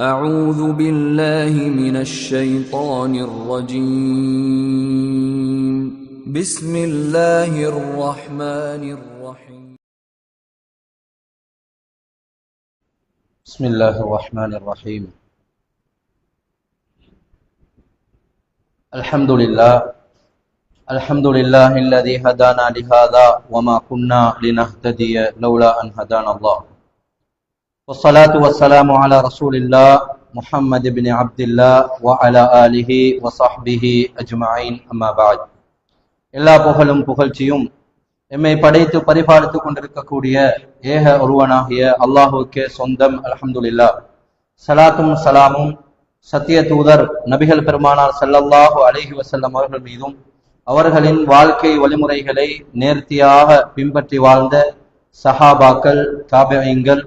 أعوذ بالله من الشيطان الرجيم. بسم الله الرحمن الرحيم. بسم الله الرحمن الرحيم. الحمد لله. الحمد لله الذي هدانا لهذا وما كنا لنهتدي لولا أن هدانا الله. والصلاة والسلام على رسول الله محمد بن عبد الله وعلى آله وصحبه أجمعين أما بعد எல்லா புகழும் புகழ்ச்சியும் எம்மை படைத்து பரிபாலித்துக் கொண்டிருக்கக்கூடிய ஏக ஒருவனாகிய அல்லாஹுக்கே சொந்தம் அல்ஹம்துலில்லா சலாத்தும் சலாமும் சத்திய தூதர் நபிகள் பெருமானார் ஸல்லல்லாஹு அலைஹி வஸல்லம் அவர்கள் மீதும் அவர்களின் வாழ்க்கை வழிமுறைகளை நேர்த்தியாக பின்பற்றி வாழ்ந்த சஹாபாக்கள் தாபியங்கள்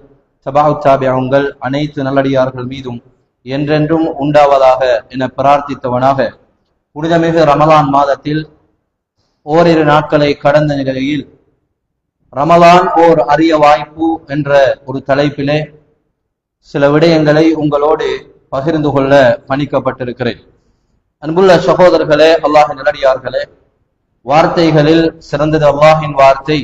சபாஹுத்தாபியாவுங்கள் அனைத்து நல்லடியார்கள் மீதும் என்றென்றும் உண்டாவதாக என பிரார்த்தித்தவனாக. புனிதமிகு ரமலான் மாதத்தில் ஓரிரு நாட்களை கடந்த நிலையில் ரமலான் ஓர் அரிய வாய்ப்பு என்ற ஒரு தலைப்பிலே சில விடயங்களை உங்களோடு பகிர்ந்து கொள்ள பணிக்கப்பட்டிருக்கிறேன் அன்புள்ள சகோதரர்களே அல்லாஹின் நல்லடியார்களே வார்த்தைகளில் சிறந்தது அல்லாஹின் வார்த்தை.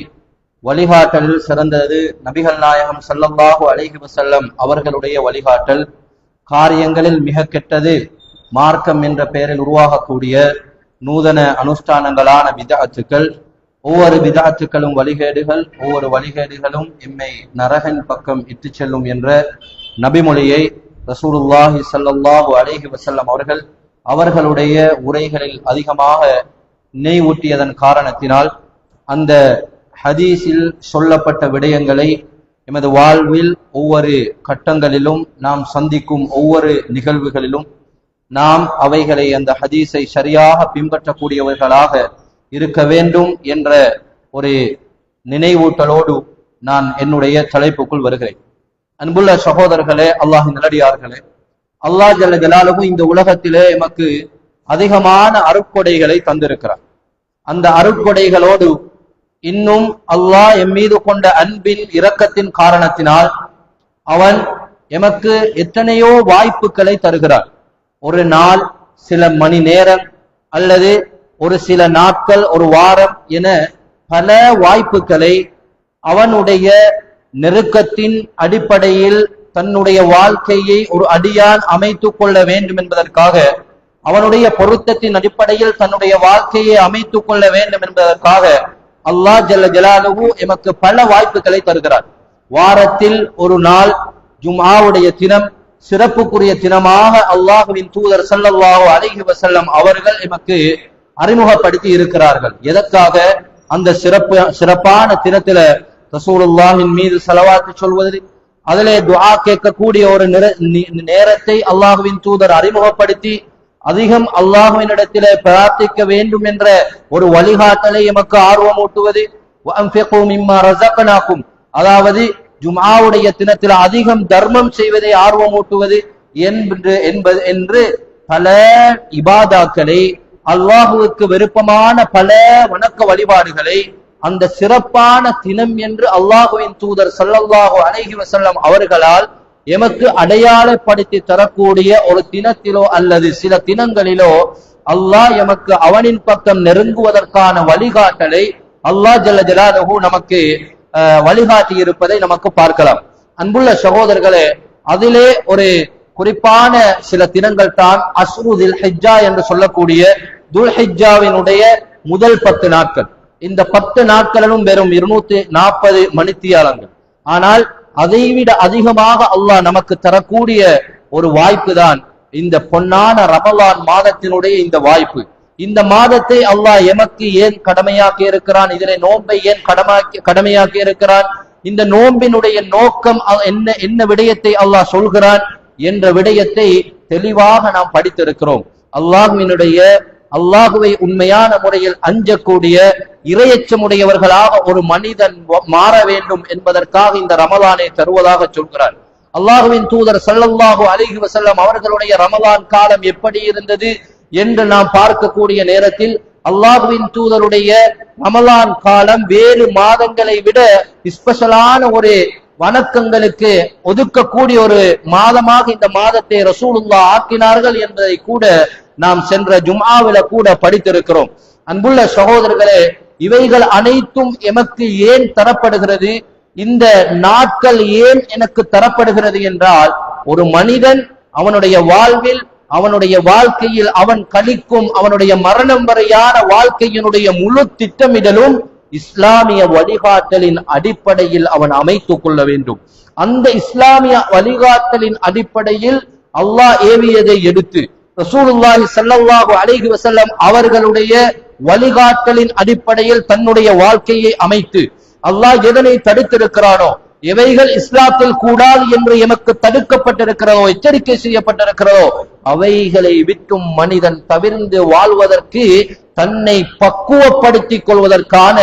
வழிகாட்டலில் சிறந்தது. நபிகள் நாயகம் ஸல்லல்லாஹு அழகி வஸல்லம் அவர்களுடைய வழிகாட்டல் காரியங்களில் மிக கெட்டது. மார்க்கம் என்ற பெயரில் உருவாகக்கூடிய நூதன அனுஷ்டானங்களான விதாத்துக்கள் ஒவ்வொரு விதாத்துக்களும் வழிகேடுகள் ஒவ்வொரு வழிகேடுகளும் எம்மை நரகன் பக்கம் இட்டு செல்லும் என்ற நபிமொழியை ரசூலுல்லாஹி சல்லாஹு அலேஹி வசல்லம் அவர்கள் அவர்களுடைய உரைகளில் அதிகமாக நினைவூட்டியதன் காரணத்தினால் அந்த ஹதீஸில் சொல்லப்பட்ட விடயங்களை எமது வாழ்வில் ஒவ்வொரு கட்டங்களிலும் நாம் சந்திக்கும் ஒவ்வொரு நிகழ்வுகளிலும் நாம் அவைகளை அந்த ஹதீஸை சரியாக பின்பற்றக்கூடியவர்களாக இருக்க வேண்டும் என்ற ஒரு நினைவூட்டலோடு நான் என்னுடைய தலைப்புக்குள் வருகிறேன். அன்புள்ள சகோதரர்களே அல்லாஹ் நிலடியார்களே அல்லாஹ் ஜல்ல ஜலாலுவும் இந்த உலகத்திலே எமக்கு அதிகமான அருட்கொடைகளை தந்திருக்கிறார். அந்த அருட்கொடைகளோடு இன்னும் அல்லாஹ் எம் மீது கொண்ட அன்பின் இரக்கத்தின் காரணத்தினால் அவன் எமக்கு எத்தனையோ வாய்ப்புகளை தருகிறார் ஒரு நாள் சில மணி நேரம் அல்லது ஒரு சில நாட்கள் ஒரு வாரம் என பல வாய்ப்புகளை அவனுடைய நெருக்கத்தின் அடிப்படையில் தன்னுடைய வாழ்க்கையை ஒரு அடியான் அமைத்துக் கொள்ள வேண்டும் என்பதற்காக அவனுடைய பொருத்தத்தின் அடிப்படையில் தன்னுடைய வாழ்க்கையை அமைத்துக் கொள்ள வேண்டும் என்பதற்காக அல்லாஹ் ஜல்ல ஜலாலு எமக்கு பல வாய்ப்புகளை தருகிறார். வாரத்தில் ஒரு நாள் ஜும்ஆவுடைய தினம் சிறப்புக்குரிய தினமாக அல்லாஹுவின் தூதர் ஸல்லல்லாஹு அலிஹி வசல்லம் அவர்கள் எமக்கு அறிமுகப்படுத்தி இருக்கிறார்கள். எதற்காக? அந்த சிறப்பு சிறப்பான தினத்தில ரசூலுல்லாஹின் மீது செலவாக்கி சொல்வது அதிலே துவா கேட்கக்கூடிய ஒரு நி- நேரத்தை அல்லாஹுவின் தூதர் அறிமுகப்படுத்தி அதிகம் அல்லாஹுவினிடத்திலே பிரார்த்திக்க வேண்டும் என்ற ஒரு வழிகாட்டலை எமக்கு ஆர்வமூட்டுவது. அதாவது ஜுமாவுடைய தினத்தில் அதிகம் தர்மம் செய்வதை ஆர்வமூட்டுவது என்று என்பது என்று பல இபாதாக்களை அல்லாஹுவுக்கு விருப்பமான பல வணக்க வழிபாடுகளை அந்த சிறப்பான தினம் என்று அல்லாஹுவின் தூதர் சல்லல்லாஹு அலைஹி வசல்லம் அவர்களால் எமக்கு அடையாளப்படுத்தி தரக்கூடிய ஒரு தினத்திலோ அல்லது சில தினங்களிலோ அல்லாஹ் எமக்கு அவனின் பக்கம் நெருங்குவதற்கான வழிகாட்டலை அல்லாஹ் ஜல்ல ஜலாலுஹு நமக்கு வழிகாட்டி இருப்பதை நமக்கு பார்க்கலாம். அன்புள்ள சகோதரர்களே அதிலே ஒரு குறிப்பான சில தினங்கள் தான் அஸ்ரு தில் ஹிஜ்ஜா என்று சொல்லக்கூடிய துல் ஹிஜ்ஜாவினுடைய முதல் பத்து நாட்கள். இந்த பத்து நாட்களிலும் வெறும் இருநூத்தி நாற்பது மணித்தியாலங்கள். ஆனால் அதைவிட அதிகமாக அல்லாஹ் நமக்கு தரக்கூடிய ஒரு வாய்ப்பு தான் இந்த பொன்னான ரமலான் மாதத்தினுடைய இந்த வாய்ப்பு. இந்த மாதத்தை அல்லாஹ் எமக்கு ஏன் கடமையாக்க இருக்கிறான்? இதனை நோன்பை ஏன் கடமாக்கி கடமையாக்கி இருக்கிறான்? இந்த நோன்பினுடைய நோக்கம் அ- என்ன என்ன விடயத்தை அல்லாஹ் சொல்கிறான்? என்ற விடயத்தை தெளிவாக நாம் படித்திருக்கிறோம். அல்லாஹ்வினுடைய அல்லாஹுவை உண்மையான முறையில் அஞ்சக்கூடிய இரையச்சமுடையவர்களாக ஒரு மனிதன் மாற வேண்டும் என்பதற்காக இந்த ரமலானை தருவதாக சொல்கிறார். அல்லாஹுவின் தூதர் ஸல்லல்லாஹு அலிஹி வசல்லம் அவர்களுடைய ரமலான் காலம் எப்படி இருந்தது என்று நாம் பார்க்கக்கூடிய நேரத்தில் அல்லாஹுவின் தூதருடைய ரமலான் காலம் வேறு மாதங்களை விட ஸ்பெஷலான ஒரு வணக்கங்களுக்கு ஒதுக்கக்கூடிய ஒரு மாதமாக இந்த மாதத்தை ரசூலுல்லா ஆக்கினார்கள் என்பதை கூட நாம் சென்ற ஜும்ஆவில கூட படித்திருக்கிறோம். அன்புள்ள சகோதரர்களே இவைகள் அனைத்தும் எமக்கு ஏன் தரப்படுகிறது? இந்த நாட்கள் ஏன் எனக்கு தரப்படுகிறது என்றால் ஒரு மனிதன் அவனுடைய வாழ்வில் அவனுடைய வாழ்க்கையில் அவன் கழிக்கும் அவனுடைய மரணம் வரையான வாழ்க்கையினுடைய முழு திட்டமிடலும் இஸ்லாமிய வழிகாட்டலின் அடிப்படையில் அவன் அமைத்துக் கொள்ள வேண்டும். அந்த இஸ்லாமிய வழிகாட்டலின் அடிப்படையில் அல்லாஹ் ஏவியதை எடுத்து ரசூலுல்லாஹி சல்லாஹூ அலைஹி வசல்லம் அவர்களுடைய வழிகாட்டலின் அடிப்படையில் தன்னுடைய வாழ்க்கையை அமைத்து அல்லாஹ் எதனை தடுத்திருக்கிறானோ எவைகள் இஸ்லாத்தில் கூடாது என்று எமக்கு தடுக்கப்பட்டிருக்கிறதோ எச்சரிக்கை செய்யப்பட்டிருக்கிறதோ அவைகளை விட்டும் மனிதன் தவிர்ந்து வாழ்வதற்கு தன்னை பக்குவப்படுத்திக் கொள்வதற்கான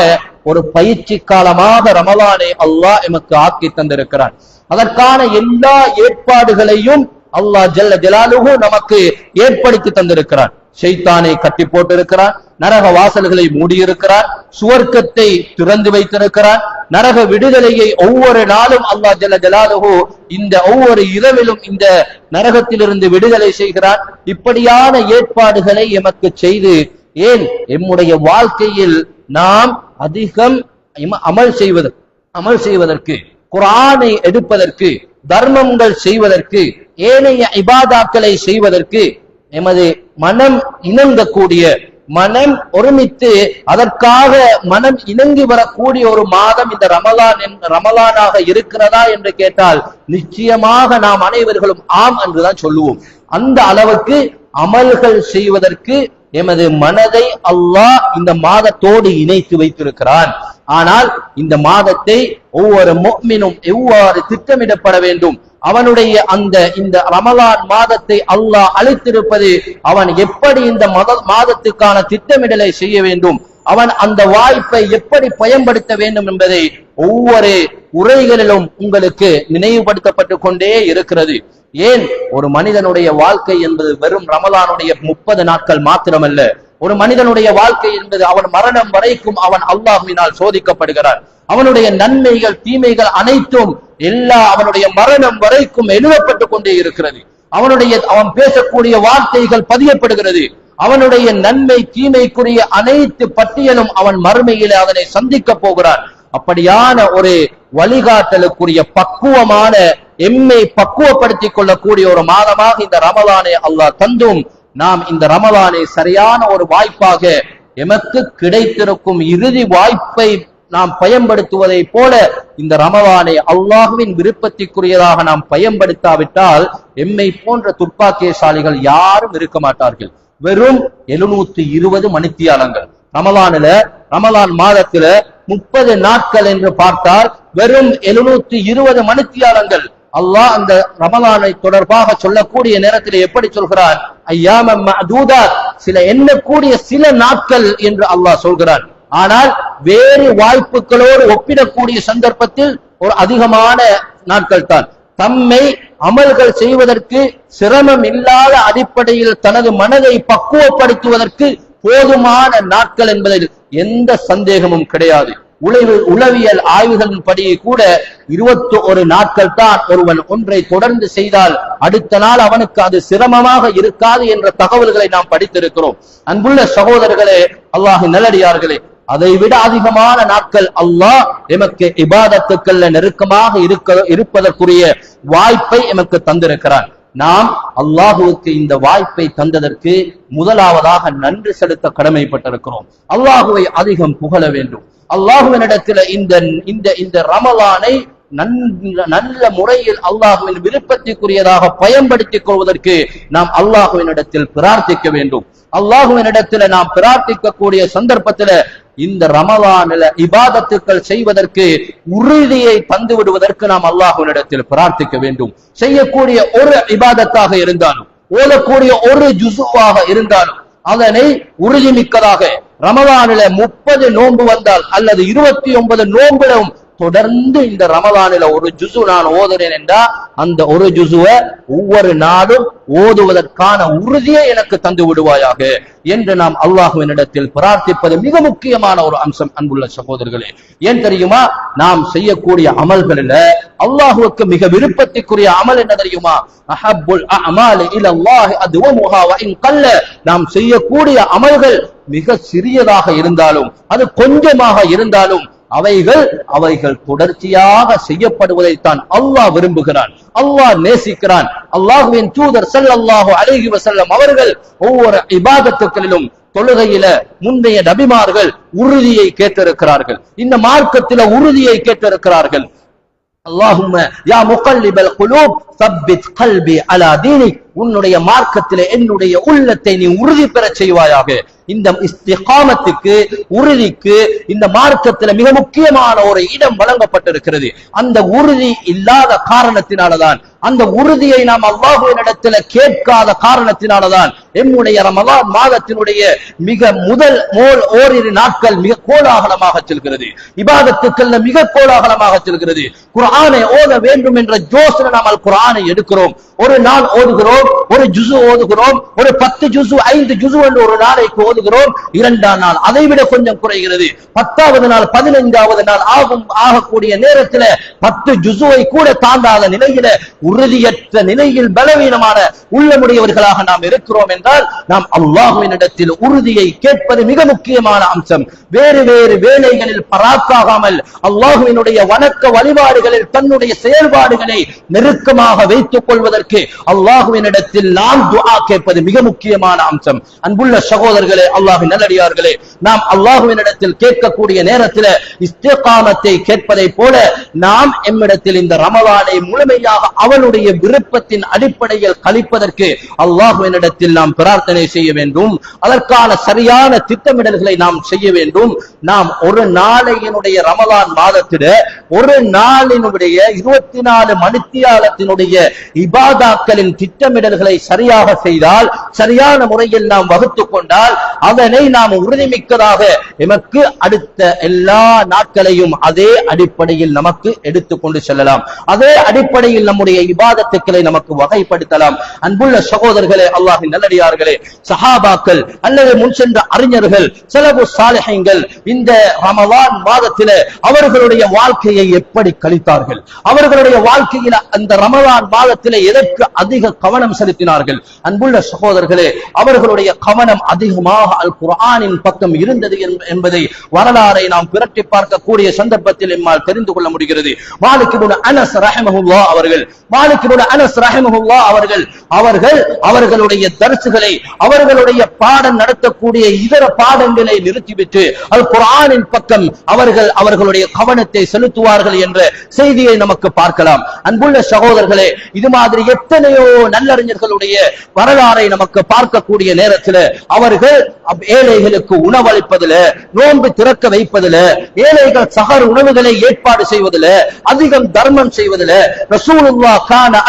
ஒரு பயிற்சி காலமாக ரமலானை அல்லாஹ் எமக்கு ஆக்கி தந்திருக்கிறான். அதற்கான எல்லா ஏற்பாடுகளையும் அல்லாஹ் ஜல்ல ஜலாலுகு நமக்கு ஏற்படுத்தி தந்திருக்கிறான். ஷைத்தானை கட்டி போட்டிருக்கிறான் நரக வாசல்களை மூடியிருக்கிறான் சுவர்க்கத்தை திறந்து வைத்திருக்கிறான் நரக விடுதலையை ஒவ்வொரு நாளும் அல்லா ஜல ஜலாலுகோ இந்த ஒவ்வொரு இரவிலும் இந்த நரகத்திலிருந்து விடுதலை செய்கிறான். இப்படியான ஏற்பாடுகளை எமக்கு செய்து ஏன் எம்முடைய வாழ்க்கையில் நாம் அதிகம் அமல் செய்வதற்கு அமல் செய்வதற்கு குரானை எடுப்பதற்கு தர்மங்கள் செய்வதற்கு ஏனைய இபாதாக்களை செய்வதற்கு எமது மனம் இணங்கக்கூடிய மனம் ஒருமித்து அதற்காக மனம் இணங்கி வரக்கூடிய ஒரு மாதம் இந்த ரமலான் ரமலானாக இருக்கிறதா என்று கேட்டால் நிச்சயமாக நாம் அனைவர்களும் ஆம் என்றுதான் சொல்லுவோம். அந்த அளவுக்கு அமல்கள் செய்வதற்கு எமது மனதை அல்லாஹ் இந்த மாதத்தோடு இணைத்து வைத்திருக்கிறான். ஆனால் இந்த மாதத்தை ஒவ்வொரு மொமினும் எவ்வாறு திட்டமிடப்பட வேண்டும்? அவனுடைய அந்த இந்த ரமலான் மாதத்தை அல்லாஹ் அளித்திருப்பது அவன் எப்படி இந்த மத மாதத்துக்கான திட்டமிடலை செய்ய வேண்டும்? அவன் அந்த வாய்ப்பை எப்படி பயன்படுத்த வேண்டும் என்பதை ஒவ்வொரு உரைகளிலும் உங்களுக்கு நினைவுபடுத்தப்பட்டு கொண்டே இருக்கிறது. ஏன்? ஒரு மனிதனுடைய வாழ்க்கை என்பது வெறும் ரமலானுடைய முப்பது நாட்கள் மாத்திரமல்ல. ஒரு மனிதனுடைய வாழ்க்கை என்பது அவன் மரணம் வரைக்கும் அவன் அல்லாஹ்வினால் சோதிக்கப்படுகிறான். அவனுடைய நன்மைகள் தீமைகள் அனைத்தும் எல்லா அவனுடைய மரணம் வரைக்கும் எழுதப்பட்டு கொண்டே இருக்கிறது. அவனுடைய அவன் பேசக்கூடிய வார்த்தைகள் பதியப்படுகிறது. அவனுடைய நன்மை தீமைக்குரிய அனைத்து பட்டியலும் அவன் மறுமையில் அதனை சந்திக்க போகிறான். அப்படியான ஒரு வழிகாட்டலுக்குரிய பக்குவமான எம்மை பக்குவப்படுத்திக் கொள்ளக்கூடிய ஒரு மாதமாக இந்த ரமலானை அல்லாஹ் தந்தும். நாம் இந்த ரமலானை சரியான ஒரு வாய்ப்பாக எமக்கு கிடைத்திருக்கும் இறுதி வாய்ப்பை நாம் பயன்படுத்துவதை போல இந்த ரமலானை அல்லாஹுவின் விருப்பத்திற்குரியதாக நாம் பயன்படுத்தாவிட்டால் எம்மை போன்ற துப்பாக்கியசாலிகள் யாரும் இருக்க மாட்டார்கள். வெறும் எழுநூத்தி இருபது மணித்தியாலங்கள். ரமலானுல ரமலான் மாதத்துல முப்பது நாட்கள் என்று பார்த்தால் வெறும் எழுநூத்தி இருபது மணித்தியாலங்கள். அல்லாஹ் அந்த ரமலானை தொடர்பாக சொல்லக்கூடிய நேரத்தில் எப்படி சொல்கிறான்? ஐயாம சில எண்ணக்கூடிய சில நாட்கள் என்று அல்லாஹ் சொல்கிறான். ஆனால் வேறு வாய்ப்புகளோடு ஒப்பிடக்கூடிய சந்தர்ப்பத்தில் ஒரு அதிகமான நாட்கள் தான். தம்மை அமல்கள் செய்வதற்கு சிரமம் இல்லாத அடிப்படையில் தனது மனதை பக்குவப்படுத்துவதற்கு போதுமான நாட்கள் என்பதில் எந்த சந்தேகமும் கிடையாது. உளவு உளவியல் ஆய்வுகளின் படி கூட இருபத்தி ஒரு நாட்கள் தான் ஒருவன் ஒன்றை தொடர்ந்து செய்தால் அடுத்த நாள் அவனுக்கு அது சிரமமாக இருக்காது என்ற தகவல்களை நாம் படித்திருக்கிறோம். அன்புள்ள சகோதரர்களே அல்லாஹ் நல்லடியார்களே அதை விட அதிகமான நாட்கள் அல்லாஹ் எமக்கு இபாதத்துக்கள்ல நெருக்கமாக இருக்க இருப்பதற்குரிய வாய்ப்பை எமக்கு தந்திருக்கிறான். நாம் அல்லாஹுவுக்கு இந்த வாய்ப்பை தந்ததற்கு முதலாவதாக நன்றி செலுத்த கடமைப்பட்டிருக்கிறோம். அல்லாஹுவை அதிகம் புகழ வேண்டும். அல்லாஹுவினிடத்தில் இந்த இந்த இந்த ரமலானை நல்ல முறையில் அல்லாஹுவின் விருப்பத்திற்குரியதாக பயன்படுத்திக் கொள்வதற்கு நாம் அல்லாஹுவினிடத்தில் பிரார்த்திக்க வேண்டும். அல்லாஹுவினிடத்தில் நாம் பிரார்த்திக்கக்கூடிய சந்தர்ப்பத்தில் இந்த ரமலானில இபாதத்துக்கள் செய்வதற்கு உறுதியை தந்து விடுவதற்கு நாம் அல்லாஹுவினிடத்தில் பிரார்த்திக்க வேண்டும். செய்யக்கூடிய ஒரு இபாதத்தாக இருந்தாலும் ஓதக்கூடிய ஒரு ஜுசுவாக இருந்தாலும் அதனை உறுதிமிக்கதாக ரமலானில முப்பது நோன்பு வந்தால் அல்லது இருபத்தி ஒன்பது நோம்பிலும் தொடர்ந்து இந்த ரமதானில ஒரு ஜுசு நான் ஓதுறேன் என்றா அந்த ஒரு ஜுசுவை ஒவ்வொரு நாளும் ஓதுவதற்கான உறுதியை எனக்கு தந்து விடுவாயாக என்று நாம் அல்லாஹுவினிடத்தில் பிரார்த்திப்பது மிக முக்கியமான ஒரு அம்சம் அன்புள்ள சகோதரர்களே. ஏன் தெரியுமா? நாம் செய்யக்கூடிய அமல்களில அல்லாஹுவுக்கு மிக விருப்பத்திற்குரிய அமல் என்ன தெரியுமா? அஹப்புல் அமாலி இலல்லாஹி அதுவமுஹா வ கல்ல. நாம் செய்யக்கூடிய அமல்கள் மிக சிறியதாக இருந்தாலும் அது கொஞ்சமாக இருந்தாலும் அவைகள் அவைகள் தொடர்ச்சியாக செய்யப்படுவதைத்தான் அல்லாஹ் விரும்புகிறான். அல்லாஹ் நேசிக்கிறான். அல்லாஹுவின் தூதர் ஸல்லல்லாஹு அழகி வசல்லம் அவர்கள் ஒவ்வொரு இபாதத்துக்களிலும் தொழுகையில முந்தைய நபிமார்கள் உறுதியை கேட்டிருக்கிறார்கள். இந்த மார்க்கத்தில உறுதியை கேட்டிருக்கிறார்கள். அல்லாஹும்ம யா முகல்லிபல் குலூப் சப்பித் கல்பி அலா தீனிக். உன்னுடைய மார்க்கத்திலே என்னுடைய உள்ளத்தை நீ உறுதி பெறச் செய்வாயாக. இந்த இஸ்திகாமத்துக்கு உறுதிக்கு இந்த மார்க்கத்துல மிக முக்கியமான ஒரு இடம் வழங்கப்பட்டிருக்கிறது. அந்த உறுதி இல்லாத காரணத்தினாலதான் அந்த உறுதியை நாம் அல்லாஹுவினிடத்துல கேட்காத காரணத்தினாலதான் எம்முடைய ரமலான் மாதத்தினுடைய மிக முதல் ஓரிரு நாட்கள் மிக கோலாகலமாக செல்கிறது. இபாதத்துக்கள் மிக கோலாகலமாக செல்கிறது. குரானை ஓத வேண்டும் என்ற ஜோஸ்ல நாம் அல் எடுக்கிறோம். ஒரு நாள் ஓதுகிறோம் ஒரு ஜுசு ஓதுகிறோம் ஒரு பத்து ஜுசு ஐந்து ஜுசு என்று ஒரு நாளைக்கு ஓதுகிறோம். இரண்டாம் நாள் அதை விட கொஞ்சம் குறைகிறது. பத்தாவது நாள் பதினைந்தாவது நாள் ஆகும் ஆகக்கூடிய நேரத்துல பத்து ஜுசுவை கூட தாண்டாத நிலையில உறுதியற்ற நிலையில் பலவீனமான உள்ளமுடையவர்களாக நாம் இருக்கிறோம் என்றால் நாம் அல்லாஹுவினிடத்தில் உறுதியை கேட்பது மிக முக்கியமான அம்சம். வேறு வேறு வேலைகளில் பராக்காகாமல் அல்லாஹுவினுடைய வணக்க வழிபாடுகளில் தன்னுடைய செயல்பாடுகளை நெருக்கமாக வைத்துக் கொள்வதற்கு அல்லாஹுவினிடத்தில் நாம் துஆ கேட்பது மிக முக்கியமான அம்சம். அன்புள்ள சகோதரர்களே அல்லாஹின் நல்லடியார்களே நாம் அல்லாஹுவினிடத்தில் கேட்கக்கூடிய நேரத்தில் இஸ்திகாமத்தை கேட்பதை போல நாம் எம்மிடத்தில் இந்த ரமலானை முழுமையாக அவனுடைய விருப்பத்தின் அடிப்படையில் கழிப்பதற்கு அல்லாஹுவனிடத்தில் நாம் பிரார்த்தனை செய்ய வேண்டும். அதற்கான சரியான திட்டமிடல்களை நாம் செய்ய வேண்டும். நாம் ஒரு நாளையினுடைய ரமலான் மாதத்தில ஒரு நாளினுடைய இருபத்தி நாலு மணித்தியாலத்தினுடைய இபாதாக்களின் திட்டமிடல்களை சரியாக செய்தால் சரியான முறையில் நாம் வகுத்து கொண்டால் அதனை நாம் உறுதிமிக்கதாக எமக்கு அடுத்த எல்லா நாட்களையும் அதே அடிப்படையில் நமக்கு எடுத்துக்கொண்டு செல்லலாம். அதே அடிப்படையில் நம்முடைய இபாதத்துக்களை நமக்கு வகைப்படுத்தலாம். அன்புள்ள சகோதரர்களே அல்லாஹின் நல்லடியார்களே சஹாபாக்கள் அல்லது முன் சென்ற அறிஞர்கள் செலவு சாலிஹங்கள் இந்த ரமவான் மாதத்தில அவர்களுடைய வாழ்க்கையை எப்படி கழித்தார்கள்? அவர்களுடைய வாழ்க்கையில அந்த ரமலான் மாதத்தில எதற்கு அதிக கவனம் செலுத்தினார்கள்? அன்புள்ள சகோதரர்களே அவர்களுடைய கவனம் அதிகமாக அல் குரானின் பக்கம் இருந்தது என்பதை வரலாறை நாம் பிரட்டி பார்க்கக்கூடிய சந்தர்ப்பத்தில் எம்மால் தெரிந்து கொள்ள முடிகிறது. மாலிக் அனஸ் ரஹிமஹுல்லாஹ் அவர்கள் மாலிக் இப்னு அனஸ் ரஹிமஹுல்லாஹ் அவர்கள் அவர்கள் அவர்களுடைய தரிசுகளை அவர்களுடைய பாடம் நடத்தக்கூடிய இதர பாடங்களை நிறுத்திவிட்டு அல் குர்ஆனின் பக்கம் அவர்கள் அவர்களுடைய கவனத்தை செலுத்துவார்கள் என்ற செய்தியை நமக்கு பார்க்கலாம். அன்புள்ள சகோதரர்களே இது மாதிரி எத்தனையோ நல்லறிஞர்களுடைய வரலாறை நமக்கு பார்க்கக்கூடிய நேரத்தில் அவர்கள் ஏழைகளுக்கு உணவளிப்பதில் நோன்பு திறக்க வைப்பதில் ஏழைகள் சகர் உணவுகளை ஏற்பாடு செய்வதில் அதிகம் தர்மம் செய்வதில் ரசூலுல்லாஹ் கான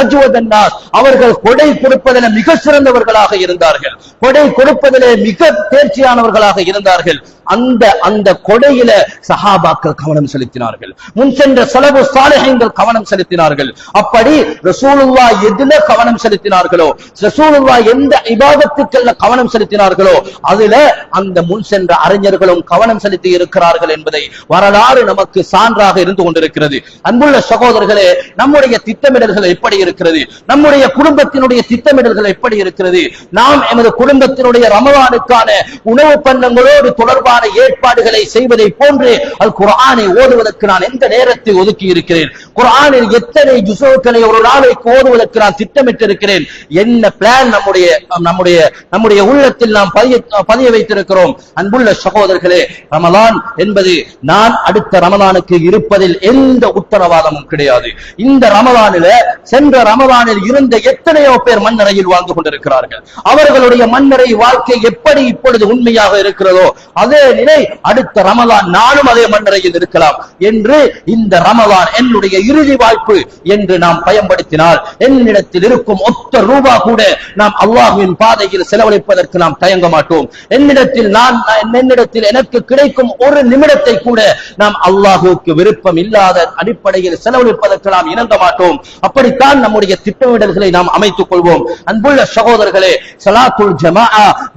அவர்கள் கொடை கொடுப்பதில் மிக சிறந்தவர்களாக இருந்தார்கள். கொடை கொடுப்பதிலே மிக தேர்ச்சியானவர்களாக இருந்தார்கள். அந்த அந்த கொடையில சஹாபாக்கள் கவனம் செலுத்தினார்கள். முன் சென்ற செலவு சாலகங்கள் கவனம் செலுத்தினார்கள். அப்படி ரசூலுல்லா எதுல கவனம் செலுத்தினார்களோ ரசூலுல்லா எந்த இபாதத்துக்கள்ல கவனம் செலுத்தினார்களோ அதுல அந்த முன் சென்ற அறிஞர்களும் கவனம் செலுத்தி இருக்கிறார்கள் என்பதை வரலாறு நமக்கு சான்றாக இருந்து கொண்டிருக்கிறது. அன்புள்ள சகோதரர்களே நம்முடைய திட்டமிடல்கள் திட்டமிடல்கள் எப்படி இருக்கிறது? நம்முடைய குடும்பத்தினுடைய திட்டமிடல்கள் எப்படி இருக்கிறது? நாம் எமது குடும்பத்தினுடைய ரமவானுக்கான உணவு பண்டங்களோடு தொடர்பான ஏற்பாடுகளை செய்வதை போன்று அல் குரானை ஓதுவதற்கு நான் எந்த நேரத்தை ஒதுக்கி இருக்கிறேன்? குரானில் எத்தனை ஜுசோக்களை ஒரு நாளைக்கு ஓதுவதற்கு நான் திட்டமிட்டு இருக்கிறேன் என்ன பிளான் நம்முடைய நம்முடைய நம்முடைய உள்ளத்தில் நாம் பதிய பதிய வைத்திருக்கிறோம்? அன்புள்ள சகோதரர்களே ரமலான் என்பது நான் அடுத்த ரமலானுக்கு இருப்பதில் எந்த உத்தரவாதமும் கிடையாது. இந்த ரமலானில சென்ற ரமதானில் இருந்த எத்தனையோ பேர் மண்ணறையில் வாழ்ந்து கொண்டிருக்கிறார்கள். அவர்களுடைய மண்ணறை வாழ்க்கை எப்படி இப்பொழுது உண்மையாக இருக்கிறதோ அதே நிலை அடுத்த ரமதான் நானும் அதே மண்ணறையில் இருக்கலாம் என்று இந்த ரமதான் என்னுடைய இறுதி வாய்ப்பு என்று நாம் பயன்படுத்தினால் என்னிடத்தில் இருக்கும் ஒத்த ரூபா கூட நாம் அல்லாஹுவின் பாதையில் செலவழிப்பதற்கு நாம் தயங்க மாட்டோம். என்னிடத்தில் நான் என்னிடத்தில் எனக்கு கிடைக்கும் ஒரு நிமிடத்தை கூட நாம் அல்லாஹுக்கு விருப்பம் இல்லாத அடிப்படையில் செலவழிப்பதற்கு நாம் இணங்க மாட்டோம். அப்ப இப்படித்தான் நம்முடைய திட்டமிடல்களை நாம் அமைத்துக் கொள்வோம். அன்புள்ள சகோதரர்களே சலாத்துல் ஜமா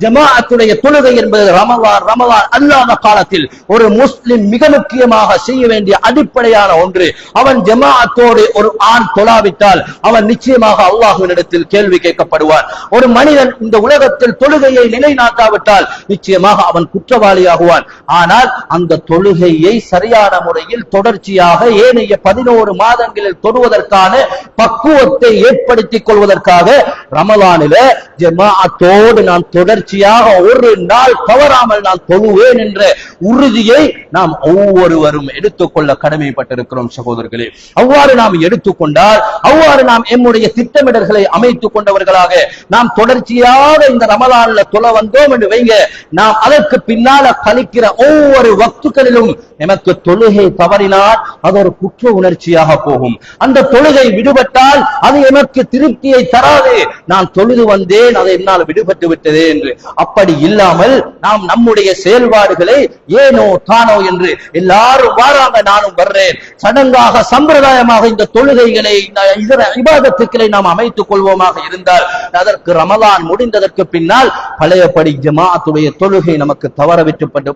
ஜமாஅத்துடைய தொழுகை என்பது ரமவான் ரமவான் அல்லாத காலத்தில் ஒரு முஸ்லிம் மிக முக்கியமாக செய்ய வேண்டிய அடிப்படையான ஒன்று. அவன் ஜமாஅத்தோடு ஒரு ஆண் தொழாவிட்டால் அவன் நிச்சயமாக அல்லாஹுவினிடத்தில் கேள்வி கேட்கப்படுவான். ஒரு மனிதன் இந்த உலகத்தில் தொழுகையை நிலைநாட்டாவிட்டால் நிச்சயமாக அவன் குற்றவாளியாகுவான். ஆனால் அந்த தொழுகையை சரியான முறையில் தொடர்ச்சியாக ஏனைய பதினோரு மாதங்களில் தொடுவதற்கான பக்குவத்தை ஏற்படுத்திக் கொள்வதற்காக ரமலானில ஜமாஅத்தோடு நான் தொடர்ச்சியாக ஒரு நாள் தவறாமல் நான் தொழுவேன் என்ற உறுதியை நாம் ஒவ்வொருவரும் எடுத்துக்கொள்ள கடமைப்பட்டிருக்கிறோம் சகோதரர்களே. அவ்வாறு நாம் எடுத்துக்கொண்டால் அவ்வாறு நாம் எம்முடைய திட்டமிடல்களை அமைத்துக் கொண்டவர்களாக நாம் தொடர்ச்சியாக இந்த ரமலான்ல தொலை வந்தோம் என்று வைங்க நாம் அதற்கு பின்னால கழிக்கிற ஒவ்வொரு வக்துகளிலும் எனக்கு தொழுகை தவறினால் அது ஒரு குற்ற உணர்ச்சியாக போகும். அந்த தொழுகை விடுபட்டால் அது எமக்கு திருப்தியை தராது. நான் தொழுது வந்தேன் அதை என்னால் விடுபட்டு விட்டது என்று. அப்படி இல்லாமல் நாம் நம்முடைய செயல்பாடுகளை ஏனோ தானோ என்று எல்லாரும் வாராங்க நானும் வர்றேன். சடங்காக சம்பிரதாயமாக இந்த தொழுகைகளை இதர விவாதத்துக்களை நாம் அமைத்துக் கொள்வோமாக இருந்தால் அதற்கு ரமலான் முடிந்ததற்கு பின்னால் பழையபடி ஜமாத்துடைய தொழுகை நமக்கு தவற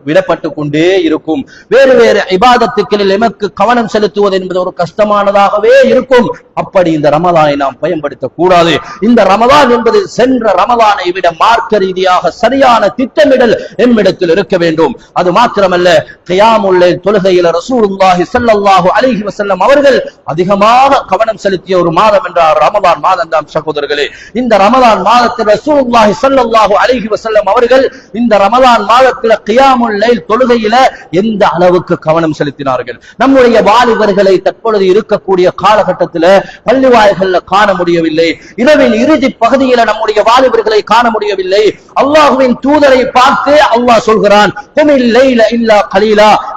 விடப்பட்டு கொண்டே இருக்கும். வேறு வேறு விவாதத்துக்களில் எமக்கு கவனம் செலுத்துவது என்பது ஒரு கஷ்டமானதாகவே இருக்கும். அப்படி இந்த ரமதானை நாம் பயன்படுத்தக் கூடாது இந்த ரமதான் என்பது சென்ற ரமதானை விட மார்க்க ரீதியாக சரியான திட்டமிடல் எம்மிடத்தில் இருக்க வேண்டும். அது மாத்திரமல்ல கியாமுல்ல தொழுகையில ரசூலுல்லாஹி சல்லல்லாஹு அலைஹி வஸல்லம் அவர்கள் அதிகமாக கவனம் செலுத்திய ஒரு மாதம் என்றார் ரமதான் மாதம் தான் சகோதரர்களே. இந்த ரமதான் மாதத்தில் ரசூலுல்லாஹி சல்லல்லாஹு அலைஹி வஸல்லம் அவர்கள் இந்த ரமதான் மாதத்தில் கியாமுல் லைல் தொழுகையில எந்த அளவுக்கு கவனம் செலுத்தினார்கள்? நம்முடைய வாலிபர்களை தற்பொழுது இருக்கக்கூடிய காலகட்டத்தில் பள்ளி வாயில்கள்ல காண முடியவில்லை. இரவின் இறுதி பகுதியில நம்முடைய வாலிபர்களை காண முடியவில்லை. அல்லாஹுவின் தூதரை பார்த்து அல்லாஹ் சொல்கிறான்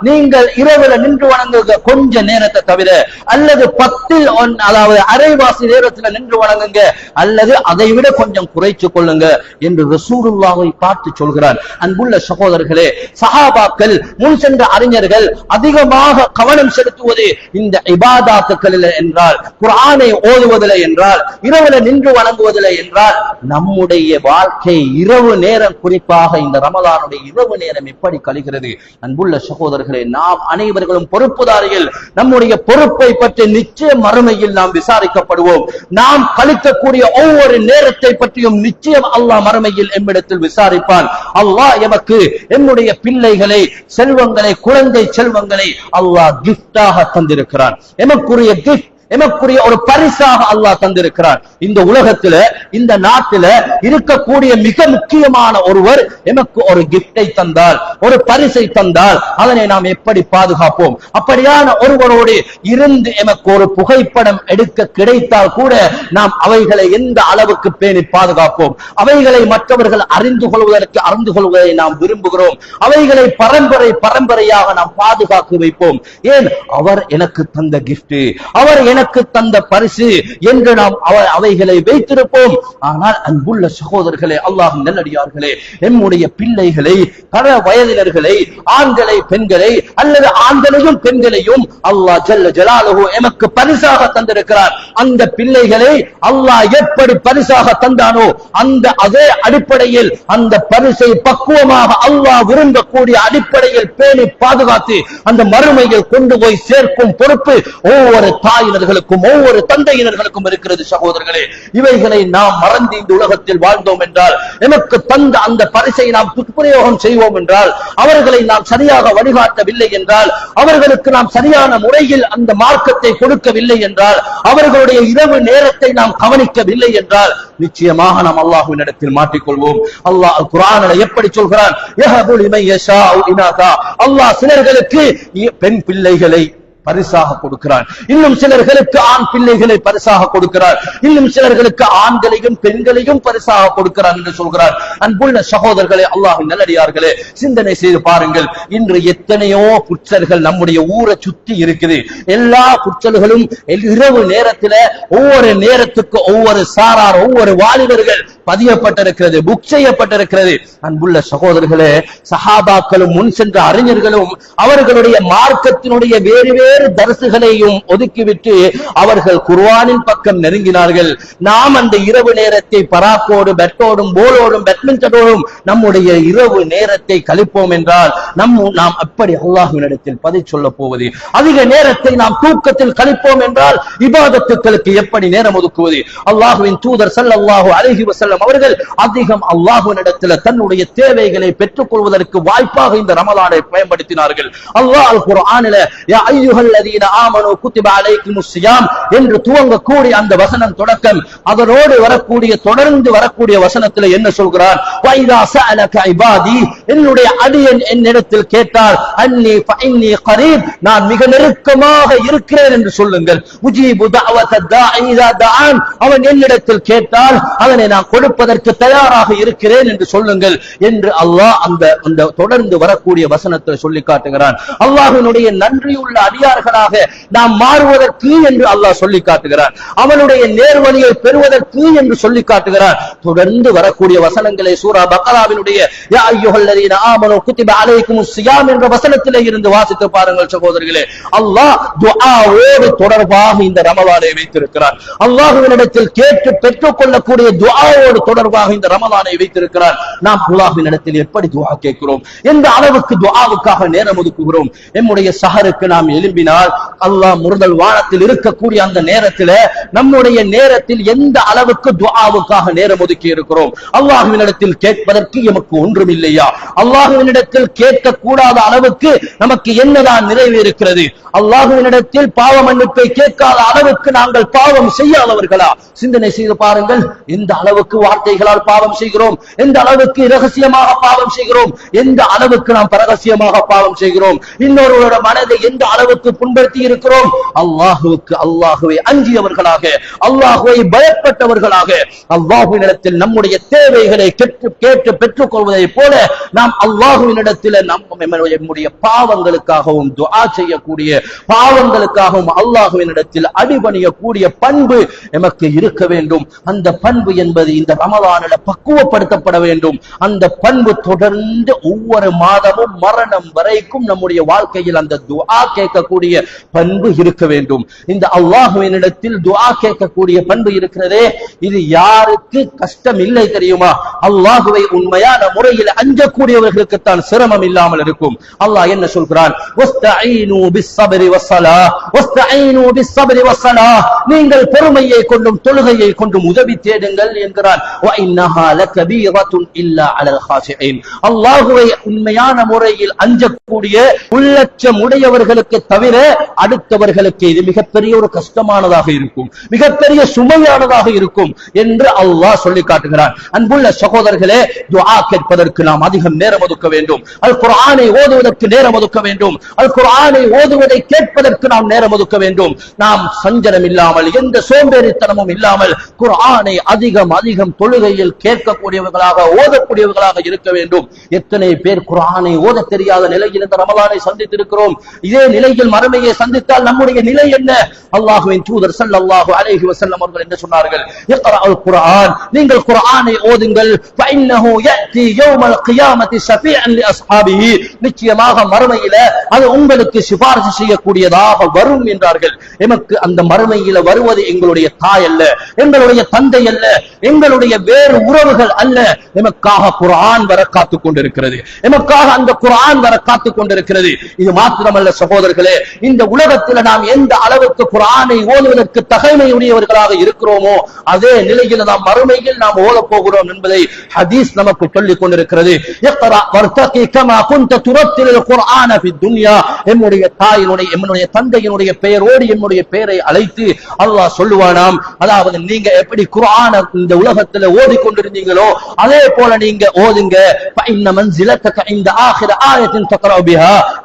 நீங்கள் இரவுல நின்று வணங்குங்க கொஞ்ச நேரத்தை தவிர. அல்லது பத்தில் அதாவது அரைவாசி நேரத்துல நின்று வணங்குங்க. அல்லது அதை விட கொஞ்சம் குறைச்சு கொள்ளுங்க என்று ரசூருல்லாவை பார்த்து சொல்கிறார் அன்புள்ள சகோதரர்களே சஹாபாக்கள் முன் சென்ற அறிஞர்கள் அதிகமாக கவனம் செலுத்துவது இந்த இபாதாத்துக்களில் என்றால் குரான் ஆணை ஓதுவதில்லை என்றால் இரவுல நின்று வணங்குவதில்லை என்றால் நம்முடைய வாழ்க்கை இரவு நேரம் குறிப்பாக இந்த ரமலானுடைய இரவு நேரம் எப்படி கழிகிறது? அன்புள்ள சகோதரர்களே நாம் அனைவர்களும் பொறுப்புதாரிகள். நம்முடைய பொறுப்பை பற்றி நிச்சயம் மறுமையில் நாம் விசாரிக்கப்படுவோம். நாம் கழிக்கக்கூடிய ஒவ்வொரு நேரத்தை பற்றியும் நிச்சயம் அல்லாஹ் மறுமையில் எம்மிடத்தில் விசாரிப்பான். அல்லாஹ் எமக்கு என்னுடைய பிள்ளைகளை செல்வங்களை குழந்தை செல்வங்களை அல்லாஹ் கிஃப்டாக தந்திருக்கிறான். எமக்குரிய கிஃப்ட் எமக்குரிய ஒரு பரிசாக அல்லாஹ் தந்திருக்கிறார். இந்த உலகத்துல இந்த நாட்டில இருக்கக்கூடிய மிக முக்கியமான ஒருவர் எமக்கு ஒரு கிஃப்டை தந்தால் ஒரு பரிசை தந்தால் அதனை நாம் எப்படி பாதுகாப்போம்? அப்படியான ஒருவரோடு இருந்து எமக்கு ஒரு புகைப்படம் எடுக்க கிடைத்தால் கூட நாம் அவைகளை எந்த அளவுக்கு பேணி பாதுகாப்போம்? அவைகளை மற்றவர்கள் அறிந்து கொள்வதற்கு அறிந்து கொள்வதை நாம் விரும்புகிறோம். அவைகளை பரம்பரை பரம்பரையாக நாம் பாதுகாத்து வைப்போம். ஏன்? அவர் எனக்கு தந்த கிஃப்ட் அவர் எனக்கு தந்த பரிசு என்று நாம் அவைகளை வைத்திருப்போம். ஆனால் அன்புள்ள சகோதரர்களே அல்லாஹ் நல்லடியார்களே எம்முடைய பிள்ளைகளை பல வயதினர்களை ஆண்களை பெண்களை அல்லது ஆண்களையும் பெண்களையும் அல்லாஹ் ஜல்ல ஜலாலுஹு எமக்கு பரிசாக தந்திருக்கிறார். அந்த பிள்ளைகளை அல்லாஹ் எப்படி பரிசாக தந்தானோ அந்த அதே அடிப்படையில் அந்த பரிசை பக்குவமாக அல்லாஹ் விரும்பக்கூடிய அடிப்படையில் பேணி பாதுகாத்து அந்த மறுமையில் கொண்டு போய் சேர்க்கும் பொறுப்பு ஒவ்வொரு தாயினர்களுக்கும் ஒவ்வொரு தந்தையினர்களுக்கும் இருக்கிறது சகோதரர்களே. இவைகளை நாம் மறந்து இந்த உலகத்தில் வாழ்ந்தோம் என்றால் எமக்கு தந்த அந்த பரிசை நாம் துஷ்பிரயோகம் செய்வோம் என்றால் அவர்களை நாம் சரியாக வழிகாட்டவில்லை என்றால் அவர்களுக்கு நாம் சரியான முறையில் அந்த மார்க்கத்தை கொடுக்கவில்லை என்றால் அவர்களுடைய இரவு நேரத்தை நாம் கவனிக்கவில்லை என்றால் நிச்சயமாக நாம் அல்லாஹுவின் இடத்தில் மாட்டிக்கொள்வோம். அல்லாஹ் குரானில் எப்படி சொல்கிறான்? அல்லாஹ் சிலர்களுக்கு பெண் பிள்ளைகளை பரிசாக கொடுக்கிறார் இன்னும் சிலர்களுக்கு ஆண் பிள்ளைகளை பரிசாக கொடுக்கிறார் இன்னும் சிலர்களுக்கு ஆண்களையும் பெண்களையும் பரிசாக கொடுக்கிறார் என்று சொல்கிறார் அன்புள்ள சகோதரர்களே அல்லாஹ் நல்லடியார்களே சிந்தனை செய்து பாருங்கள். இன்று எத்தனையோ புற்றர்கள் நம்முடைய ஊரை சுத்தி இருக்குது. எல்லா புற்றல்களும் இரவு நேரத்துல ஒவ்வொரு நேரத்துக்கு ஒவ்வொரு சாரார் ஒவ்வொரு வாலிபர்கள் பதியப்பட்டிருக்கிறது புக் செய்யப்பட்டிருக்கிறது. அன்புள்ள சகோதரர்களே சஹாபாக்களும் முன் சென்ற அறிஞர்களும் அவர்களுடைய மார்க்கத்தினுடைய வேறு வேறு தரிசுகளையும் ஒதுக்கிவிட்டு அவர்கள் குர்வானின் பக்கம் நெருங்கினார்கள். நாம் அந்த இரவு நேரத்தை பராக்கோடு பெட்டோடும் போலோடும் பேட்மிண்டனோடும் நம்முடைய இரவு நேரத்தை கழிப்போம் என்றால் நம் நாம் அப்படி அல்லாஹ்வினிடத்தில் பதை சொல்ல போவது. அதிக நேரத்தை நாம் தூக்கத்தில் கழிப்போம் என்றால் இபாதத்துக்களுக்கு எப்படி நேரம் ஒதுக்குவது? அல்லாஹுவின் தூதர் சல்லாஹூ அழகி அலைஹி வஸல்லம் அவர்கள் அதிகம் அல்லாஹுவினிடத்தில் தன்னுடைய தேவைகளை பெற்றுக் கொள்வதற்கு வாய்ப்பாக இந்த ரமலானை பயன்படுத்தினார்கள். அல்லாஹ் அல் குர்ஆனில யா அய்யுஹல்லதீன ஆமனு குத்திப அலைக்குமுஸ் சியாம் என்று துவங்கக்கூடிய அந்த வசனம் தொடக்கம். அதனோடு வரக்கூடிய தொடர்ந்து வரக்கூடிய வசனத்தில் என்ன சொல்கிறார் வைதா சஅலக இபாதி என்னுடைய அடியன் என்னிடத்தில் கேட்டார். அன்னி ஃபஇன்னி கரீப் நான் மிக நெருக்கமாக இருக்கிறேன் என்று சொல்லுங்கள். உஜீபு தஅவத தாஇதா தான் அவன் என்னிடத்தில் கேட்டால் அதனை நான் கொடுப்பதற்கு தயாராக இருக்கிறேன் என்று சொல்லுங்கள் என்று அல்லாஹ் அந்த அந்த தொடர்ந்து வரக்கூடிய வசனத்தை சொல்லி காட்டுகிறான். அல்லாஹினுடைய நன்றியுள்ள அடியார்களாக நாம் மாறுவதற்கு என்று அல்லாஹ் சொல்லி காட்டுகிறான். அவனுடைய நேர்வழியை பெறுவதற்கு என்று சொல்லி காட்டுகிறான். தொடர்ந்து வரக்கூடிய வசனங்களை சூரா பக்கராவினுடைய என்ற வசனத்திலே இருந்து வாசித்து பாருங்கள் சகோதரர்களே. அல்லாஹ் துஆவோடு தொடர்பாக இந்த ரமலானை வைத்திருக்கிறார் அல்லாஹுவினிடத்தில் கேட்டு பெற்றுக் கொள்ளக்கூடிய துஆவோடு தொடர்பாக இந்த ரமலானை வைத்திருக்கிறார். நாம் அல்லாஹ்வினிடத்தில் எப்படி துவா கேட்கிறோம்? எந்த அளவுக்கு துவாவுக்காக நேரம் ஒதுக்குகிறோம்? நம்முடைய சஹருக்கு நாம் எழும்பினால் அல்லாஹ் முருதல் வானத்தில் இருக்கக்கூடிய அந்த நேரத்தில் நம்முடைய நேரத்தில் எந்த அளவுக்கு துவாவுக்காக நேரம் ஒதுக்கி இருக்கிறோம்? அல்லாஹ்வினிடத்தில் கேட்பதற்கு எமக்கு ஒன்றும் இல்லையா அல்லாஹ்வினிடத்தில் கேட்க கூடாத அளவுக்கு நமக்கு என்னதான் நிறைவு இருக்கிறது? அல்லாஹ்வினிடத்தில் பாவ மன்னிப்பை கேட்காத அளவுக்கு நாங்கள் பாவம் செய்யாதவர்களா? சிந்தனை செய்து பாருங்கள் எந்த அளவுக்கு வார்த்தைகளால் பாவம் செய்கிறோம். எந்த அளவுக்கு ரகசியமாக பாவம் செய்கிறோம்? எந்த அளவுக்கு நாம் பரகசியமாக பாவம் செய்கிறோம்? இன்னொருவரோட மனதை எந்த அளவுக்கு புண்படுத்தி இருக்கிறோம்? அல்லாஹுவுக்கு அல்லாஹுவை அஞ்சியவர்களாக அல்லாஹுவை பயப்பட்டவர்களாக அல்லாஹுவினிடத்தில் நம்முடைய தேவைகளை கேட்டு கேட்டு பெற்றுக் கொள்வதை போல நாம் அல்லாஹுவினிடத்தில் நம் நம்முடைய பாவங்களுக்காகவும் துஆ செய்யக்கூடிய பாவங்களுக்காகவும் அல்லாஹுவினிடத்தில் அடிபணியக்கூடிய பண்பு நமக்கு இருக்க வேண்டும். அந்த பண்பு என்பது இந்த ரமலானில பக்குவப்படுத்தப்பட வேண்டும். அந்த பண்பு தொடர்ந்து ஒவ்வொரு மாதமும் மரணம் வரைக்கும் நம்முடைய வாழ்க்கையில் அந்த துவா கேட்கக்கூடிய பண்பு இருக்க வேண்டும். இந்த அல்லாஹுவினிடத்தில் துவா கேட்கக்கூடிய பண்பு இருக்கிறதே இது யாருக்கு கஷ்டம் இல்லை தெரியுமா? அல்லாஹுவை உண்மையான முறையில் அஞ்சக்கூடியவர்களுக்கு தான் சிரமம் இல்லாமல் இருக்கும். அல்லாஹ் என்ன சொல்கிறான்? நீங்கள் பொறுமையை கொண்டும் தொழுகையை கொண்டும் உதவி தேடுங்கள் என்கிறான். அல்லாஹுவை உண்மையான முறையில் அஞ்சக்கூடிய உள்ளச்சம் உடையவர்களுக்கு தவிர அடுத்தவர்களுக்கு இது மிகப்பெரிய ஒரு கஷ்டமானதாக இருக்கும். மிகப்பெரிய சுமையானதாக இருக்கும் என்று அல்லாஹ் சொல்லி காட்டுகிறான். அன்புள்ள சகோதரர்களே துஆ கேட்பதற்கு நாம் அதிகம் நேரம் ஒதுக்க வேண்டும். அல் குரானை ஓதுவதற்கு நேரம் ஒதுக்க வேண்டும். அல் குரானை ஓதுவதை கேட்பதற்கு நாம் நேரம் ஒதுக்க வேண்டும். நாம் சஞ்சலம் இல்லாமல் எந்த சோம்பேறித்தனமும் இல்லாமல் குரானை அதிகம் அதிகம் தொழுகையில் கேட்கக்கூடியவர்களாக ஓதக்கூடியவர்களாக இருக்க வேண்டும். எத்தனை பேர் குரானை ஓத தெரியாத நிலையில் இந்த ரமலானை சந்தித்திருக்கிறோம்? இதே நிலையில் மறுமையை சந்தித்தால் நம்முடைய நிலை என்ன? அல்லாஹுவின் தூதர் ஸல்லல்லாஹு அலேஹி வசல்லம் அவர்கள் என்ன சொன்னார்கள்? குரான் நீங்கள் குரானை ஓதுங்கள். நிச்சயமாக மறுமையில அது உங்களுக்கு சிபாரிசு செய்யக்கூடியதாக வரும் என்றார்கள். எமக்கு அந்த மறுமையில வருவது எங்களுடைய தாய் அல்ல எங்களுடைய தந்தை அல்ல எங்களுடைய வேறு உறவுகள் அல்ல. எமக்காக குரான் வர காத்துக் கொண்டிருக்கிறது. எமக்காக அந்த குரான் வர காத்துக் கொண்டிருக்கிறது. இது மாத்திரமல்ல சகோதரர்களே இந்த உலகத்தில் நாம் எந்த அளவுக்கு குரானை ஓதுவதற்கு தகைமையுடையவர்களாக இருக்கிறோமோ அதே நிலையில் நாம் மறுமையில் நாம் ஓதப் போகிறோம் என்பதை ஹதீஸ் நமக்கு சொல்லிக் கொண்டிருக்கிறது. துன்யா. என்னுடைய தாயினுடைய என்னுடைய தந்தையினுடைய பெயரோடு என்னுடைய பெயரை அழைத்து அல்லாஹ் சொல்லுவானாம். அதாவது நீங்க எப்படி குரான இந்த உலக உலகத்துல ஓதி கொண்டிருந்தீங்களோ அதே போல நீங்க ஓதுங்க.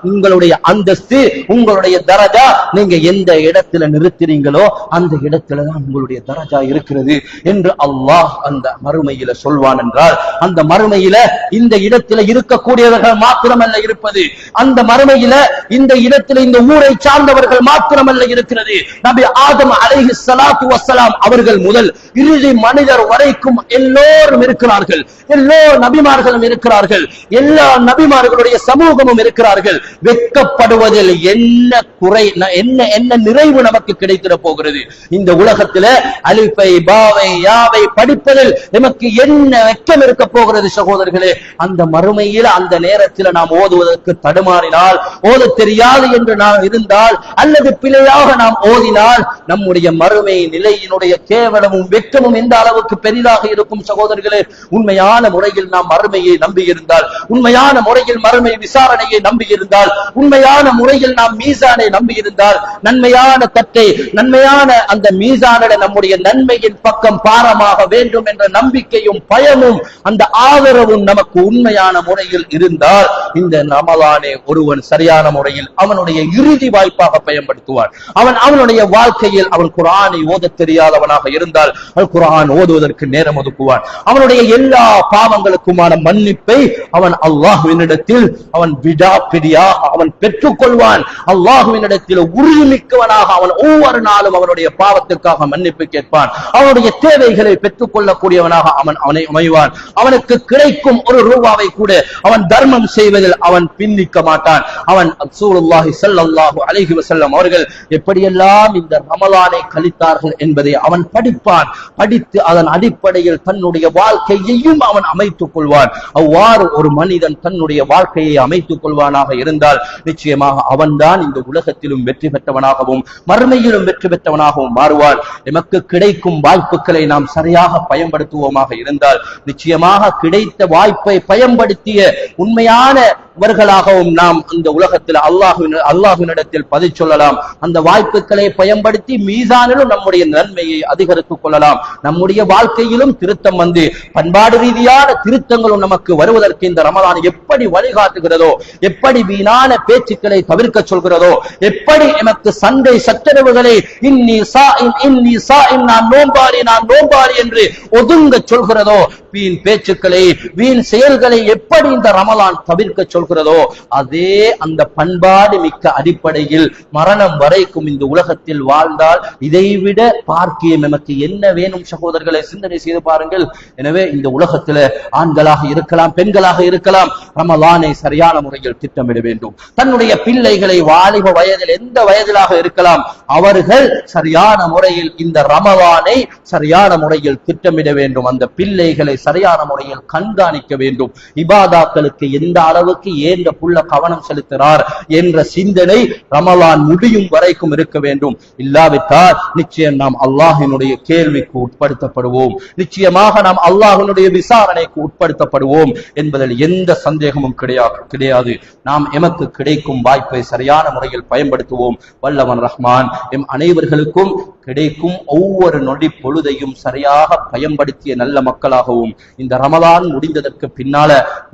உங்களுடைய அந்தஸ்து உங்களுடைய தரஜா நீங்க எந்த இடத்துல நிறுத்தினீங்களோ அந்த இடத்துல தான் உங்களுடைய தரஜா இருக்கிறது என்று அல்லாஹ் அந்த மறுமையில சொல்வான் என்றால் அந்த மறுமையில இந்த இடத்துல இருக்கக்கூடியவர்கள் மாத்திரமல்ல இருப்பது அந்த மறுமையில இந்த இடத்துல இந்த ஊரை சார்ந்தவர்கள் மாத்திரமல்ல இருக்கிறது. நபி ஆதம் அலைஹி சலாத்து வசலாம் அவர்கள் முதல் இறுதி மனிதர் வரை வரைக்கும் எல்லோரும் இருக்கிறார்கள். எல்லோ நபிமார்களும் இருக்கிறார்கள். எல்லா நபிமார்களுடைய சமூகமும் இருக்கிறார்கள். வெட்கப்படுவதில் என்ன குறை என்ன என்ன நிறைவு நமக்கு கிடைத்திட போகிறது? இந்த உலகத்துல அலிஃபை பாவை யாவை படிப்பதில் நமக்கு என்ன வெக்கம் இருக்க போகிறது சகோதரர்களே? அந்த மறுமையில் அந்த நேரத்தில் நாம் ஓதுவதற்கு தடுமாறினால் ஓத தெரியாது என்று நாம் இருந்தால் அல்லது பிழையாக நாம் ஓதினால் நம்முடைய மறுமை நிலையினுடைய கேவலமும் வெக்கமும் எந்த அளவுக்கு பெரிய பெரிதாக இருக்கும் சகோதரர்களே உண்மையான முறையில் நாம் மறுமையை நம்பியிருந்தால் உண்மையான முறையில் மறுமை விசாரணையை நம்பியிருந்தால் உண்மையான முறையில் நாம் மீசானை நம்பியிருந்தால் நன்மையான தட்டை நன்மையான அந்த மீசானிட நம்முடைய நன்மையின் பக்கம் பாரமாக வேண்டும் என்ற நம்பிக்கையும் பயமும் அந்த ஆதரவும் நமக்கு உண்மையான முறையில் இருந்தால் இந்த ரமலானை ஒருவன் சரியான முறையில் அவனுடைய இறுதி வாய்ப்பாக பயன்படுத்துவான். அவன் அவனுடைய வாழ்க்கையில் அவன் குரானை ஓத தெரியாதவனாக இருந்தால் குரான் ஓதுவதற்கு நேரம் ஒதுக்குவான். அவனுடைய எல்லா பாவங்களுக்குமான மன்னிப்பை அவன் அல்லாஹுவினிடத்தில் அவன் விடா பிரியா அவன் பெற்றுக்கொள்வான். அல்லாஹுவினிடத்தில் உறுதிமிக்கவனாக அவன் ஒவ்வொரு நாளும் அவனுடைய பாவத்துக்காக மன்னிப்பு கேட்பான். அவனுடைய தேவைகளை பெற்றுக் கொள்ளக்கூடியவனாக அவன் அவனை அமைவான். அவனுக்கு கிடைக்கும் ஒரு ரூபாவை கூட அவன் தர்மம் செய்வதில் அவன் பின்னிக்க மாட்டான். அவன் ரசூலுல்லாஹி சல்லாஹு அலைஹி வசல்லம் அவர்கள் எப்படியெல்லாம் இந்த ரமலானை கழித்தார்கள் என்பதை அவன் படிப்பான். படித்து அதன் அடி அடிப்படையில் தன்னுடைய வாழ்க்கையையும் அவன் அமைத்துக் கொள்வான். அவ்வாறு ஒரு மனிதன் தன்னுடைய வாழ்க்கையை அமைத்துக் கொள்வானாக இருந்தால் நிச்சயமாக அவன்தான் இந்த உலகத்திலும் வெற்றி பெற்றவனாகவும் மறுமையிலும் வெற்றி பெற்றவனாகவும் மாறுவான். எமக்கு கிடைக்கும் வாய்ப்புகளை நாம் சரியாக பயன்படுத்துவோமாக இருந்தால் நிச்சயமாக கிடைத்த வாய்ப்பை பயன்படுத்திய உண்மையான வர்களாகவும் நாம் இந்த உலகத்தில் அல்லாஹுவின் அல்லாஹுவினிடத்தில் பதி சொல்லலாம். அந்த வாய்ப்புகளை பயன்படுத்தி மீசானிலும் நம்முடைய நன்மையை அதிகரித்துக் கொள்ளலாம். நம்முடைய வாழ்க்கையிலும் திருத்தம் வந்து பண்பாடு ரீதியான திருத்தங்களும் நமக்கு வருவதற்கு இந்த ரமலான் எப்படி வழிகாட்டுகிறதோ எப்படி வீணான பேச்சுக்களை தவிர்க்க சொல்கிறதோ எப்படி எமக்கு சண்டை சச்சரவுகளை இன்னி சா இன்னி சா நான் நோம்பாரி நான் நோம்பாரி என்று ஒதுங்க சொல்கிறதோ வீண் பேச்சுக்களை வீண் செயல்களை எப்படி இந்த ரமலான் தவிர்க்க சொல்கிறதோ அதே அந்த பண்பாடு மிக்க அடிப்படையில் மரணம் வரைக்கும் இந்த உலகத்தில் வாழ்ந்தால் இதைவிட பார்க்கியம் நமக்கு என்ன வேணும் சகோதரர்களை? சிந்தனை செய்து பாருங்கள். எனவே இந்த உலகத்துல ஆண்களாக இருக்கலாம் பெண்களாக இருக்கலாம் ரமலானை சரியான முறையில் திட்டமிட வேண்டும். தன்னுடைய பிள்ளைகளை வாலிப வயதில் எந்த வயதிலாக இருக்கலாம் அவர்கள் சரியான முறையில் இந்த ரமலானை சரியான முறையில் திட்டமிட வேண்டும். அந்த பிள்ளைகளை சரியான முறையில் கண்காணிக்க வேண்டும். இபாதாக்களுக்கு எந்த அளவுக்கு ஏந்த புள்ள கவனம் செலுத்துகிறார் என்ற சிந்தனை ரமலான் முடியும் வரைக்கும் இருக்க வேண்டும். இல்லாவிட்டால் நிச்சயம் நாம் அல்லாஹினுடைய கேள்விக்கு உட்படுத்தப்படுவோம். நிச்சயமாக நாம் அல்லாஹினுடைய விசாரணைக்கு உட்படுத்தப்படுவோம் என்பதில் எந்த சந்தேகமும் கிடையாது கிடையாது. நாம் எமக்கு கிடைக்கும் வாய்ப்பை சரியான முறையில் பயன்படுத்துவோம். வல்லவன் ரஹ்மான். எம் அனைவர்களுக்கும் கிடைக்கும் ஒவ்வொரு நொடி பொழுதையும் சரியாக பயன்படுத்திய நல்ல மக்களாகவும் இந்த ரமலான் முடிந்ததற்கு பின்னால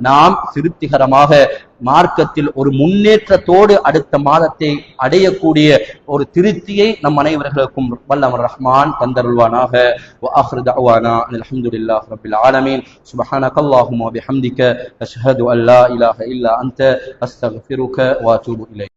நாம் திருப்திகரமாக மார்க்கத்தில் ஒரு முன்னேற்றத்தோடு அடுத்த மாதத்தை அடையக்கூடிய ஒரு திருத்தியை நம் அனைவர்களுக்கும் வல்லவர் ரஹ்மான் தந்தருள்வானாக. அலமதுல்லா ரபில் ஆலமீன். சுபஹானக் அல்லாஹுமா பிஹம்திக. அஷ்ஹது அல்லா இலாஹ இல்லா அந்த அஸ்தக்ஃபிருக வாத்துபு இலை